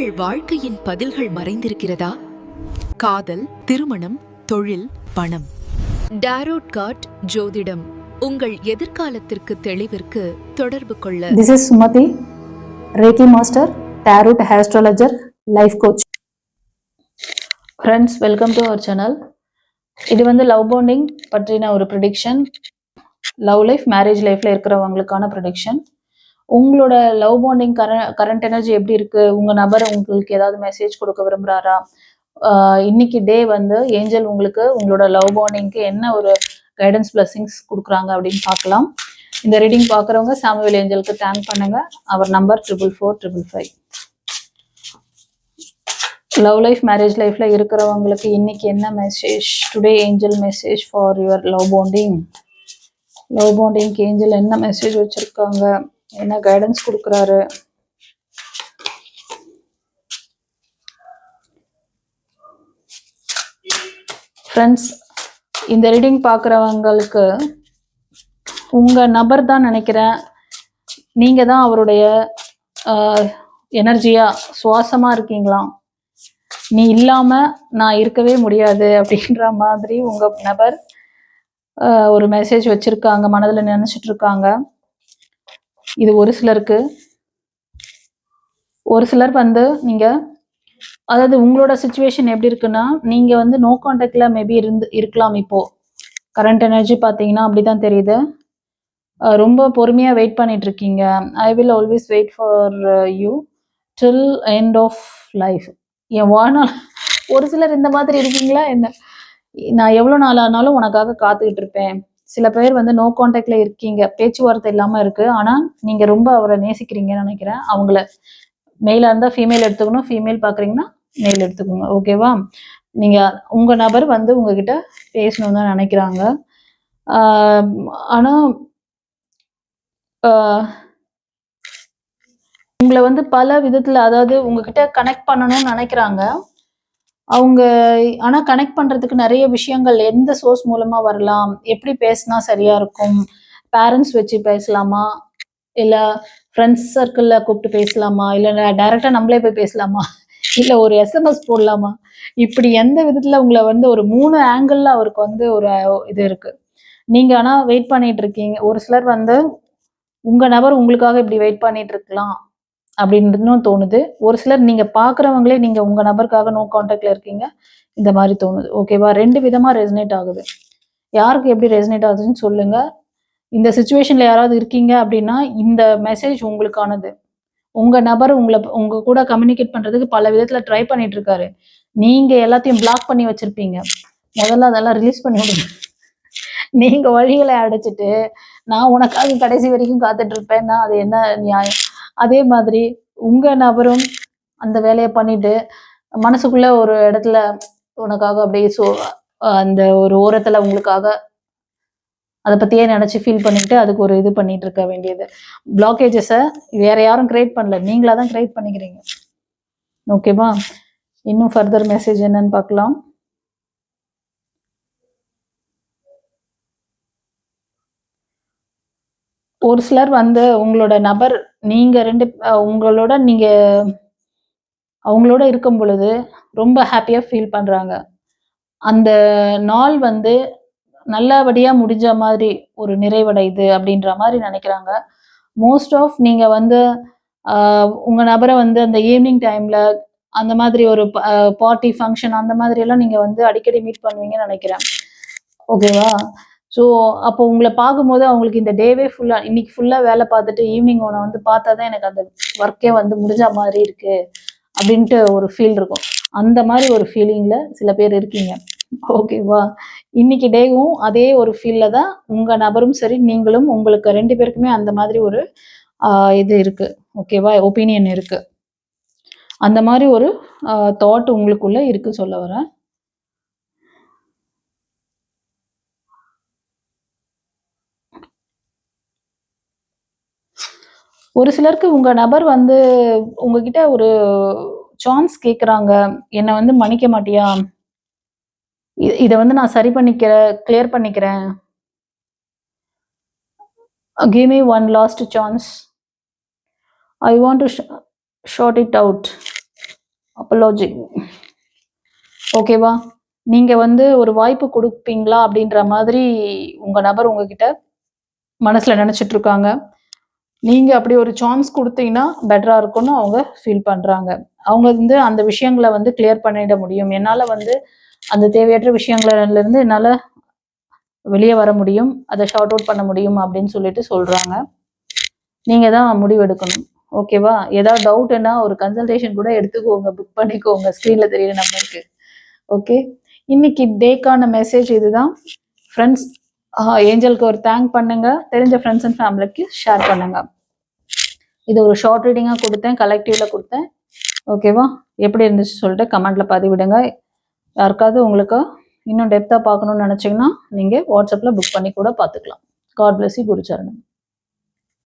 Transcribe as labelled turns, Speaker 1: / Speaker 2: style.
Speaker 1: உங்கள் வாழ்க்கையின் பதில்கள் மறைந்திருக்கிறதா? காதல் திருமணம் தொழில் பணம். டாரோட் கார்ட் ஜோதிடம். உங்கள் எதிர்காலத்திற்கு தெளிவிற்கு தொடர்பு கொள்ள.
Speaker 2: This is Sumati, Reiki Master, Tarot Astrologer, Life Coach. Friends welcome to our channel இது வந்து லவ் பாண்டிங் பற்றின ஒரு ப்ரிடிக்ஷன் லவ் லைஃப் மேரேஜ் லைஃப்பில் இருக்கிறவங்களுக்கான ப்ரிடிக்ஷன் உங்களோட லவ் பாண்டிங் கர கரண்ட் எனர்ஜி எப்படி இருக்கு? உங்க நபர் உங்களுக்கு ஏதாவது மெசேஜ் கொடுக்க விரும்புறாரா? இன்னைக்கு டே வந்து ஏஞ்சல் உங்களுக்கு உங்களோட லவ் பாண்டிங்க்கு என்ன ஒரு கைடன்ஸ் பிளஸ்ஸிங்ஸ் கொடுக்குறாங்க அப்படின்னு பார்க்கலாம். இந்த ரீடிங் பார்க்குறவங்க சாமுவேல் ஏஞ்சலுக்கு தேங்க் பண்ணுங்க. அவர் number triple four triple five love life marriage லைஃப்ல இருக்கிறவங்களுக்கு இன்னைக்கு என்ன message today angel message for your love bonding love பாண்டிங்க்கு angel என்ன மெசேஜ் வச்சிருக்காங்க? என்ன கைடன்ஸ் கொடுக்குறாரு? ஃப்ரெண்ட்ஸ் இந்த ரீடிங் பார்க்குறவங்களுக்கு உங்க நபர் தான் நினைக்கிறேன். நீங்க தான் அவருடைய எனர்ஜியா சுவாசமா இருக்கீங்களாம் நீ இல்லாம நான் இருக்கவே முடியாது அப்படின்ற மாதிரி உங்கள் நபர் ஒரு மெசேஜ் வச்சிருக்காங்க மனதில் நினச்சிட்டு இருக்காங்க. இது ஒரு சிலருக்கு. ஒரு சிலர் வந்து நீங்கள் அதாவது உங்களோட சுச்சுவேஷன் எப்படி இருக்குன்னா நீங்கள் வந்து நோ கான்டாக்ட்ல மேபி இருந்து இருக்கலாம் இப்போது கரண்ட் எனர்ஜி பார்த்தீங்கன்னா அப்படி தான் தெரியுது ரொம்ப பொறுமையாக வெயிட் பண்ணிட்டு இருக்கீங்க. I will always wait for you till end of life என் வாழ்நாள் ஒரு சிலர் இந்த மாதிரி இருக்கீங்களா? என்ன? நான் எவ்வளோ நாள் ஆனாலும் உனக்காக காத்துக்கிட்டு இருப்பேன். சில பேர் வந்து நோ கான்டாக்ட்ல இருக்கீங்க. பேச்சுவார்த்தை இல்லாம இருக்கு. ஆனா நீங்க ரொம்ப அவரை நேசிக்கிறீங்கன்னு நினைக்கிறேன். அவங்கள மெயிலாக இருந்தா ஃபீமேல் எடுத்துக்கணும். ஃபீமேல் பாக்குறீங்கன்னா மெயில் எடுத்துக்கோங்க. ஓகேவா நீங்க உங்க நபர் வந்து உங்ககிட்ட பேசணும்னு தான் நினைக்கிறாங்க. ஆனால் ஆனா உங்களை வந்து பல விதத்துல அதாவது உங்ககிட்ட கனெக்ட் பண்ணணும்னு நினைக்கிறாங்க. அவங்க ஆனால் கனெக்ட் பண்ணுறதுக்கு நிறைய விஷயங்கள் எந்த சோர்ஸ் மூலமாக வரலாம் எப்படி பேசினா சரியாக இருக்கும் பேரண்ட்ஸ் வச்சு பேசலாமா இல்லை ஃப்ரெண்ட்ஸ் சர்க்கிளில் கூப்பிட்டு பேசலாமா இல்லை டைரெக்டாக நம்மளே போய் பேசலாமா இல்லை ஒரு எஸ்எம்எஸ் போடலாமா இப்படி எந்த விதத்தில் உங்களை வந்து ஒரு மூணு ஆங்கிளில் அவருக்கு வந்து ஒரு இது இருக்குது நீங்கள் ஆனால் வெயிட் பண்ணிகிட்டு இருக்கீங்க. ஒரு சிலர் வந்து உங்கள் நபர் உங்களுக்காக இப்படி வெயிட் பண்ணிகிட்ருக்கலாம் இருக்கலாம். அப்படின்னு தோணுது. ஒரு சிலர் நீங்க பாக்குறவங்களே நீங்க உங்க நபருக்காக நோ கான்டாக்ட்ல இருக்கீங்க. இந்த மாதிரி தோணுது. ஓகேவா ரெண்டு விதமா ரெசனேட் ஆகுது. யாருக்கு எப்படி ரெசனேட் ஆகுதுன்னு சொல்லுங்க. இந்த சுச்சுவேஷன்ல யாராவது இருக்கீங்க அப்படின்னா இந்த மெசேஜ் உங்களுக்கானது. உங்க நபர் உங்களை உங்க கூட கம்யூனிகேட் பண்றதுக்கு பல விதத்துல ட்ரை பண்ணிட்டு இருக்காரு. நீங்க எல்லாத்தையும் பிளாக் பண்ணி வச்சிருப்பீங்க. முதல்ல அதெல்லாம் ரிலீஸ் பண்ணி விடுங்க. நீங்க வழிகளை அடைச்சிட்டு நான் உனக்காக கடைசி வரைக்கும் காத்துட்டு இருப்பேன்னா அது என்ன நியாயம்? அதே மாதிரி உங்கள் நபரும் அந்த வேலையை பண்ணிட்டு மனசுக்குள்ள ஒரு இடத்துல உனக்காக அப்படியே சோ அந்த ஒரு ஓரத்தில் உங்களுக்காக அதை பற்றியே நினச்சி ஃபீல் பண்ணிக்கிட்டு அதுக்கு ஒரு இது பண்ணிட்டு இருக்க வேண்டியது. பிளாக்கேஜஸை வேற யாரும் கிரியேட் பண்ணல. நீங்களாக தான் கிரியேட் பண்ணிக்கிறீங்க ஓகேவா இன்னும் ஃபர்தர் மெசேஜ் என்னன்னு பார்க்கலாம். ஒரு சிலர் வந்து உங்களோட நபர் நீங்க ரெண்டு உங்களோட நீங்க அவங்களோட இருக்கும் பொழுது ரொம்ப ஹாப்பியா ஃபீல் பண்றாங்க. அந்த நாள் வந்து நல்லபடியா முடிஞ்ச மாதிரி ஒரு நிறைவடையுது அப்படின்ற மாதிரி நினைக்கிறாங்க. மோஸ்ட் ஆஃப் நீங்க வந்து உங்கள் உங்க நபரை வந்து அந்த ஈவினிங் டைம்ல அந்த மாதிரி ஒரு பார்ட்டி ஃபங்க்ஷன் அந்த மாதிரி எல்லாம் நீங்க வந்து அடிக்கடி மீட் பண்ணுவீங்கன்னு நினைக்கிறேன். ஓகேவா ஸோ அப்போ உங்களை பார்க்கும்போது அவங்களுக்கு இந்த டேவே ஃபுல்லாக இன்னைக்கு ஃபுல்லாக வேலை பார்த்துட்டு ஈவினிங் உன்னை வந்து பார்த்தா தான் எனக்கு அந்த ஒர்க்கே வந்து முடிஞ்ச மாதிரி இருக்கு அப்படின்ட்டு ஒரு ஃபீல் இருக்கும். அந்த மாதிரி ஒரு ஃபீலிங்கில் சில பேர் இருக்கீங்க. ஓகேவா இன்னைக்கு டேவும் அதே ஒரு ஃபீலில் தான் உங்கள் நபரும் சரி நீங்களும் உங்களுக்கு ரெண்டு பேருக்குமே அந்த மாதிரி ஒரு இது இருக்குது ஓகேவா ஒப்பீனியன் இருக்குது அந்த மாதிரி ஒரு தாட் உங்களுக்குள்ளே இருக்குது சொல்ல வரேன். ஒரு சிலருக்கு உங்க நபர் வந்து உங்ககிட்ட ஒரு சான்ஸ் கேட்குறாங்க என்னை வந்து மன்னிக்க மாட்டியா? இதை வந்து நான் சரி பண்ணிக்கிற கிளியர் பண்ணிக்கிறேன். Give me one last chance I want to sort it out apology ஓகேவா நீங்கள் வந்து ஒரு வாய்ப்பு கொடுப்பீங்களா? அப்படின்ற மாதிரி உங்கள் நபர் உங்ககிட்ட மனசுல இருக்காங்க. நீங்கள் அப்படி ஒரு சான்ஸ் கொடுத்தீங்கன்னா பெட்டராக இருக்கும்னு அவங்க ஃபீல் பண்ணுறாங்க அவங்க வந்து அந்த விஷயங்களை வந்து கிளியர் பண்ணிட முடியும். என்னால் வந்து அந்த தேவையற்ற விஷயங்கள்லேருந்து இருந்து வெளியே வர முடியும். அதை ஷார்ட் அவுட் பண்ண முடியும் அப்படின்னு சொல்லிட்டு சொல்கிறாங்க நீங்கள் தான் முடிவெடுக்கணும் ஓகேவா ஏதாவது டவுட்னா ஒரு கன்சல்டேஷன் கூட எடுத்துக்கோங்க. புக் பண்ணிக்கோங்க. ஸ்க்ரீனில் தெரியுற நம்பருக்கு ஓகே இன்னைக்கு டேக்கான மெசேஜ் இதுதான். ஃப்ரெண்ட்ஸ் ஏஞ்சலுக்கு ஒரு தேங்க் பண்ணுங்க. தெரிஞ்ச ஃப்ரெண்ட்ஸ் அண்ட் ஃபேமிலிக்கு ஷேர் பண்ணுங்க. இது ஒரு ஷார்ட் ரீடிங்காக கொடுத்தேன் கலெக்டிவ்ல கொடுத்தேன். ஓகேவா எப்படி இருந்துச்சு சொல்லிட்டு கமெண்ட்ல பதிவிடுங்க. யாருக்காவது உங்களுக்கு இன்னும் டெப்த்தாக பார்க்கணும்னு நினச்சிங்கன்னா நீங்கள் வாட்ஸ்அப்பில் புக் பண்ணி கூட பார்த்துக்கலாம். God plus குருச்சரணம்